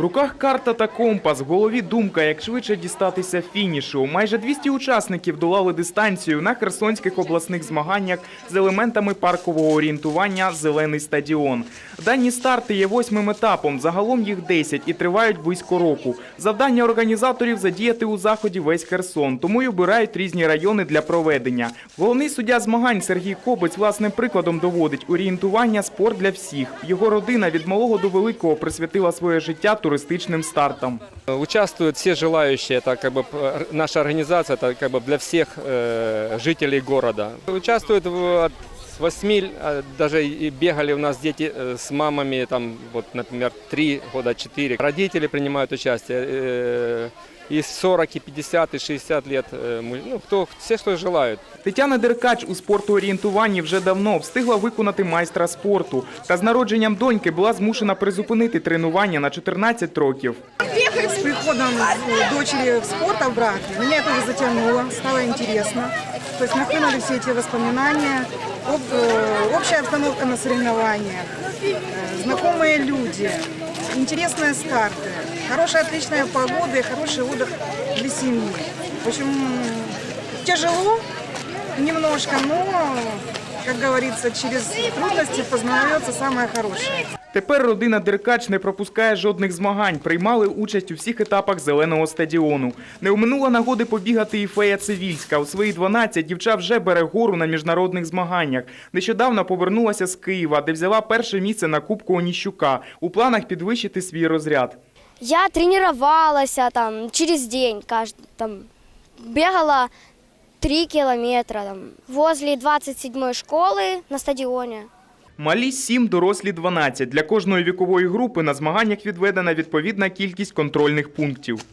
руках карта та компас, в голові думка, як швидше дістатися фінішу. Майже 200 учасників долали дистанцію на херсонських обласних змаганнях з елементами паркового орієнтування Зелений стадіон. Дані старти є восьмим етапом. Загалом їх 10 і тривають близько року. Завдання організаторів задіяти у заході весь Херсон, тому й обирають різні райони для проведення. Головний суддя змагань Сергій Кобець власним прикладом доводить орієнтування спорт для всіх. Його родина від малого до великого присвятила своє життя туристичним стартам. Участвуют все желающие, это как бы п- наша организация, это как бы для всех э, жителей города. Участвуют в- от с 8, а, даже и бегали у нас дети э, с мамами, там, вот, например, 3 года, 4. Родители принимают участие. э, И 40, и 50, и 60 лет, э, мы- ну, кто, все, кто желают. Тетяна Деркач у спортоорієнтуванні вже давно встигла виконати майстра спорту. Та з народженням доньки була змушена призупинити тренування на 14 років. С приходом э, дочери в спорт обратно, меня это уже затянуло, стало интересно. То есть нахлынули все эти воспоминания, об- э, общая обстановка на соревнованиях, э, знакомые люди, интересные старты, хорошая, отличная погода и хороший отдых для семьи. В общем, тяжело немножко, но, как говорится, через трудности познается самое хорошее. Тепер родина Деркач не пропускає жодних змагань. Приймали участь у всіх етапах зеленого стадіону. Не оминула нагоди побігати і Фея Цивільська. У свої 12 дівча вже бере гору на міжнародних змаганнях. Нещодавно повернулася з Києва, де взяла перше місце на Кубку Оніщука. У планах підвищити свій розряд. Я тренировалась а, там через день, каждый, там, бегала 3 километра там, возле 27-й школи на стадіоні. Малі 7, дорослі 12. Для кожної вікової групи на змаганнях відведена відповідна кількість контрольних пунктів.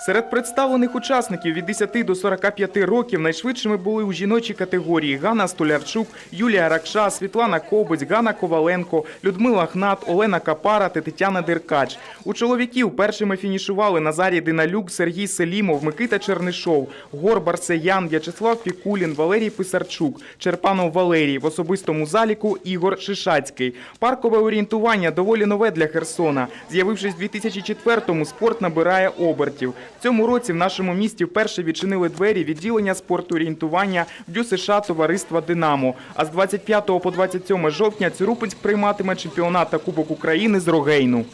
Серед представлених учасників від 10 до 45 років найшвидшими були у жіночій категорії Ганна Столярчук, Юлія Ракша, Світлана Кобець, Ганна Коваленко, Людмила Гнат, Олена Капара та Тетяна Деркач. У чоловіків першими фінішували Назарій Диналюк, Сергій Селімов, Микита Чернишов, Гор Барсеян, В'ячеслав Пікулін, Валерій Писарчук, Черпанов Валерій, в особистому заліку Ігор Шишацький. Паркове орієнтування доволі нове для Херсона. З'явившись у 2004-му, спорт набирає обертів. Цьому році в нашому місті вперше відчинили двері відділення спорту орієнтування в США товариства Динамо. А з 25 по 27 жовтня Цюрупинськ прийматиме чемпіонат та Кубок України з Рогейну.